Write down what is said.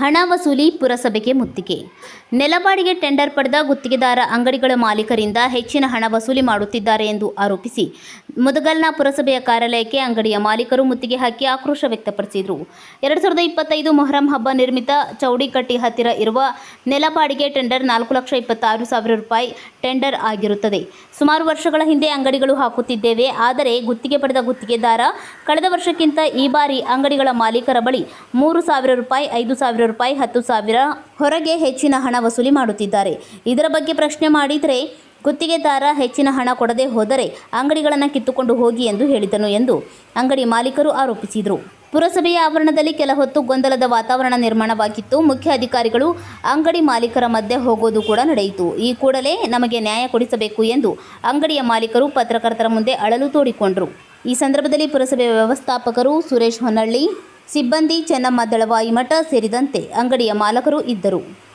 ಹಣ ವಸೂಲಿ ಪುರಸಭೆಗೆ ಮುತ್ತಿಗೆ. ನೆಲಬಾಡಿಗೆ ಟೆಂಡರ್ ಪಡೆದ ಗುತ್ತಿಗೆದಾರ ಅಂಗಡಿಗಳ ಮಾಲೀಕರಿಂದ ಹೆಚ್ಚಿನ ಹಣ ವಸೂಲಿ ಮಾಡುತ್ತಿದ್ದಾರೆ ಎಂದು ಆರೋಪಿಸಿ ಮುದಗಲ್ನ ಪುರಸಭೆಯ ಕಾರ್ಯಾಲಯಕ್ಕೆ ಅಂಗಡಿಯ ಮಾಲೀಕರು ಮುತ್ತಿಗೆ ಹಾಕಿ ಆಕ್ರೋಶ ವ್ಯಕ್ತಪಡಿಸಿದರು. ಎರಡು ಸಾವಿರದ ಇಪ್ಪತ್ತೈದು ಮೊಹರಂ ಹಬ್ಬ ನಿರ್ಮಿತ ಚೌಡಿಕಟ್ಟಿ ಹತ್ತಿರ ಇರುವ ನೆಲಬಾಡಿಗೆ ಟೆಂಡರ್ ನಾಲ್ಕು ಲಕ್ಷ ಇಪ್ಪತ್ತಾರು ಸಾವಿರ ರೂಪಾಯಿ ಟೆಂಡರ್ ಆಗಿರುತ್ತದೆ. ಸುಮಾರು ವರ್ಷಗಳ ಹಿಂದೆ ಅಂಗಡಿಗಳು ಹಾಕುತ್ತಿದ್ದೇವೆ, ಆದರೆ ಗುತ್ತಿಗೆ ಪಡೆದ ಗುತ್ತಿಗೆದಾರ ಕಳೆದ ವರ್ಷಕ್ಕಿಂತ ಈ ಬಾರಿ ಅಂಗಡಿಗಳ ಮಾಲೀಕರ ಬಳಿ ಮೂರು ಸಾವಿರ ರೂಪಾಯಿ, ಐದು ಸಾವಿರ ರೂಪಾಯಿ ಹತ್ತು ಸಾವಿರ ಹೊರಗೆ ಹೆಚ್ಚಿನ ಹಣ ವಸೂಲಿ ಮಾಡುತ್ತಿದ್ದಾರೆ. ಇದರ ಬಗ್ಗೆ ಪ್ರಶ್ನೆ ಮಾಡಿದರೆ ಗುತ್ತಿಗೆದಾರ ಹೆಚ್ಚಿನ ಹಣ ಕೊಡದೆ ಹೋದರೆ ಅಂಗಡಿಗಳನ್ನು ಕಿತ್ತುಕೊಂಡು ಹೋಗಿ ಎಂದು ಹೇಳಿದನು ಎಂದು ಅಂಗಡಿ ಮಾಲೀಕರು ಆರೋಪಿಸಿದರು. ಪುರಸಭೆಯ ಆವರಣದಲ್ಲಿ ಕೆಲ ಹೊತ್ತು ಗೊಂದಲದ ವಾತಾವರಣ ನಿರ್ಮಾಣವಾಗಿತ್ತು. ಮುಖ್ಯ ಅಧಿಕಾರಿಗಳು ಅಂಗಡಿ ಮಾಲೀಕರ ಮಧ್ಯೆ ಹೋಗೋದು ಕೂಡ ನಡೆಯಿತು. ಈ ಕೂಡಲೇ ನಮಗೆ ನ್ಯಾಯ ಕೊಡಿಸಬೇಕು ಎಂದು ಅಂಗಡಿಯ ಮಾಲೀಕರು ಪತ್ರಕರ್ತರ ಮುಂದೆ ಅಳಲು ತೋಡಿಕೊಂಡರು. ಈ ಸಂದರ್ಭದಲ್ಲಿ ಪುರಸಭೆ ವ್ಯವಸ್ಥಾಪಕರು ಸುರೇಶ್ ಹೊನ್ನಳ್ಳಿ ಸಿಬ್ಬಂದಿ ಚೆನ್ನಮ್ಮ ದಳವಾಯಿ ಮಠ ಸೇರಿದಂತೆ ಅಂಗಡಿಯ ಮಾಲಕರು ಇದ್ದರು.